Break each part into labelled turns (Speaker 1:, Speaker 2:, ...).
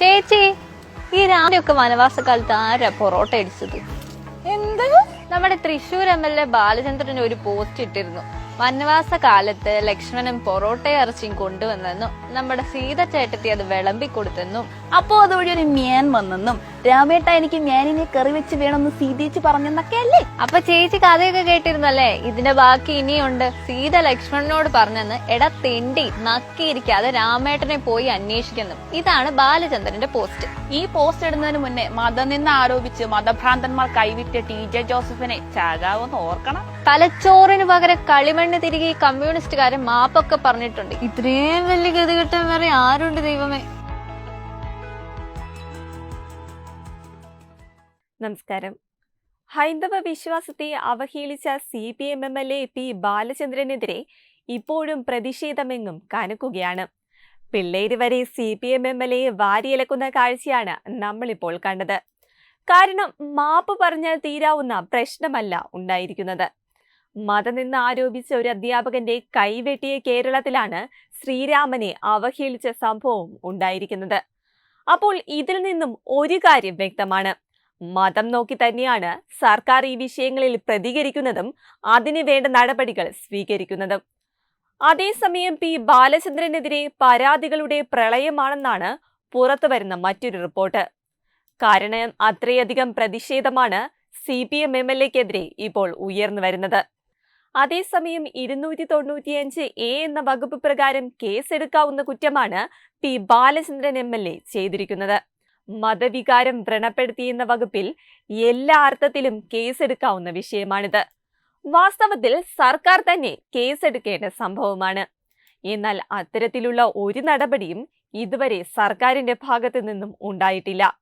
Speaker 1: ചേച്ചി ഈ രാവിലെയൊക്കെ വനവാസക്കാലത്ത് ആരാ പൊറോട്ട അടിച്ചത്?
Speaker 2: എന്ത്?
Speaker 1: നമ്മുടെ Thrissur M L A Balachandran ഒരു പോസ്റ്റ് ഇട്ടിരുന്നു. വനവാസ കാലത്ത് ലക്ഷ്മണൻ പൊറോട്ട ഇറച്ചിയും കൊണ്ടുവന്നെന്നും നമ്മുടെ സീത ചേട്ടത്തി അത് വിളമ്പി കൊടുത്തെന്നും
Speaker 2: അപ്പോ അതുവഴി ഒരു മ്യാൻ വന്നെന്നും. രാമേട്ട എനിക്ക് ഞാനിനെ കറി വെച്ച് വേണമെന്ന് സീതേച്ച് പറഞ്ഞെന്നൊക്കെ അല്ലേ
Speaker 1: അപ്പൊ ചേച്ചി കഥയൊക്കെ കേട്ടിരുന്നല്ലേ? ഇതിന്റെ ബാക്കി ഇനിയുണ്ട്. സീത ലക്ഷ്മണനോട് പറഞ്ഞെന്ന് എടാ തെണ്ടി നക്കിയിരിക്കാതെ രാമേട്ടനെ പോയി അന്വേഷിക്കുന്നു. ഇതാണ് ബാലചന്ദ്രന്റെ പോസ്റ്റ്.
Speaker 2: ഈ പോസ്റ്റ് ഇടുന്നതിന് മുന്നേ മതനിന്ന് ആരോപിച്ച് മതഭ്രാന്തന്മാർ കൈവിറ്റ ടി ജെ ജോസഫിനെ ചാകാവെന്ന് ഓർക്കണം.
Speaker 1: തലച്ചോറിന് പകരം കളിമണ്ണ് തിരികെ ഈ കമ്മ്യൂണിസ്റ്റുകാരൻ മാപ്പൊക്കെ പറഞ്ഞിട്ടുണ്ട്. ഇത്രയും വലിയ ഗതികെട്ടം വരെ ആരുണ്ട് ദൈവമേ?
Speaker 3: നമസ്കാരം. ഹൈന്ദവ വിശ്വാസത്തെ അവഹേളിച്ച C P M M L A P ബാലചന്ദ്രനെതിരെ ഇപ്പോഴും പ്രതിഷേധമെങ്ങും കനക്കുകയാണ്. പിള്ളേര് വരെ C P M M L A വാരിയിലക്കുന്ന കാഴ്ചയാണ് നമ്മളിപ്പോൾ കണ്ടത്. കാരണം മാപ്പ് പറഞ്ഞാൽ തീരാവുന്ന പ്രശ്നമല്ല ഉണ്ടായിരിക്കുന്നത്. മതനിന്ന് ആരോപിച്ച ഒരു അധ്യാപകന്റെ കൈവെട്ടിയ കേരളത്തിലാണ് ശ്രീരാമനെ അവഹേളിച്ച സംഭവം ഉണ്ടായിരിക്കുന്നത്. അപ്പോൾ ഇതിൽ നിന്നും ഒരു കാര്യം വ്യക്തമാണ്. മതം നോക്കി തന്നെയാണ് സർക്കാർ ഈ വിഷയങ്ങളിൽ പ്രതികരിക്കുന്നതും അതിനു വേണ്ട നടപടികൾ സ്വീകരിക്കുന്നതും. അതേസമയം പി ബാലചന്ദ്രനെതിരെ പരാതികളുടെ പ്രളയമാണെന്നാണ് പുറത്തുവരുന്ന മറ്റൊരു റിപ്പോർട്ട്. കാരണം അത്രയധികം പ്രതിഷേധമാണ് C P M M L എക്കെതിരെ ഇപ്പോൾ ഉയർന്നു വരുന്നത്. അതേസമയം ഇരുന്നൂറ്റി തൊണ്ണൂറ്റിയഞ്ച് എ എന്ന വകുപ്പ് പ്രകാരം കേസെടുക്കാവുന്ന കുറ്റമാണ് P Balachandran M L A ചെയ്തിരിക്കുന്നത്. മതവികാരം വ്രണപ്പെടുത്തിയെന്ന വകുപ്പിൽ എല്ലാ അർത്ഥത്തിലും കേസെടുക്കാവുന്ന വിഷയമാണിത്. വാസ്തവത്തിൽ സർക്കാർ തന്നെ കേസെടുക്കേണ്ട സംഭവമാണ്. എന്നാൽ അത്തരത്തിലുള്ള ഒരു നടപടിയും ഇതുവരെ സർക്കാരിന്റെ ഭാഗത്തു നിന്നും ഉണ്ടായിട്ടില്ല.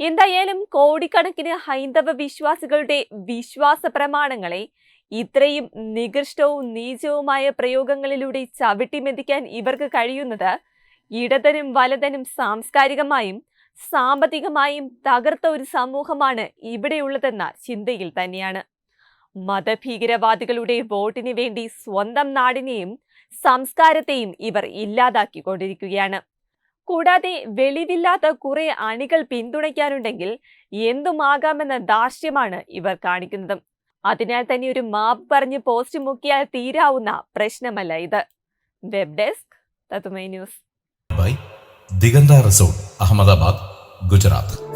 Speaker 3: എന്തായാലും കോടിക്കണക്കിന് ഹൈന്ദവ വിശ്വാസികളുടെ വിശ്വാസ പ്രമാണങ്ങളെ ഇത്രയും നികൃഷ്ടവും നീചവുമായ പ്രയോഗങ്ങളിലൂടെ ചവിട്ടിമെതിക്കാൻ ഇവർക്ക് കഴിയുന്നത് ഇടതനും വലതനും സാംസ്കാരികമായും സാമ്പത്തികമായും തകർത്ത ഒരു സമൂഹമാണ് ഇവിടെയുള്ളതെന്ന ചിന്തയിൽ തന്നെയാണ്. മതഭീകരവാദികളുടെ വോട്ടിന് വേണ്ടി സ്വന്തം നാടിനെയും സംസ്കാരത്തെയും ഇവർ ഇല്ലാതാക്കിക്കൊണ്ടിരിക്കുകയാണ്. കൂടാതെ വെളിവില്ലാത്ത കുറെ അണികൾ പിന്തുണയ്ക്കാനുണ്ടെങ്കിൽ എന്തുമാകാമെന്ന ദാർഷ്ട്യമാണ് ഇവർ കാണിക്കുന്നത്. അതിനാൽ തന്നെ ഒരു മാപ്പ് പറഞ്ഞ് പോസ്റ്റ് മുക്കിയാൽ തീരാവുന്ന പ്രശ്നമല്ല ഇത്. Web desk news.
Speaker 4: By. Diganta resort Ahmedabad. Gujarat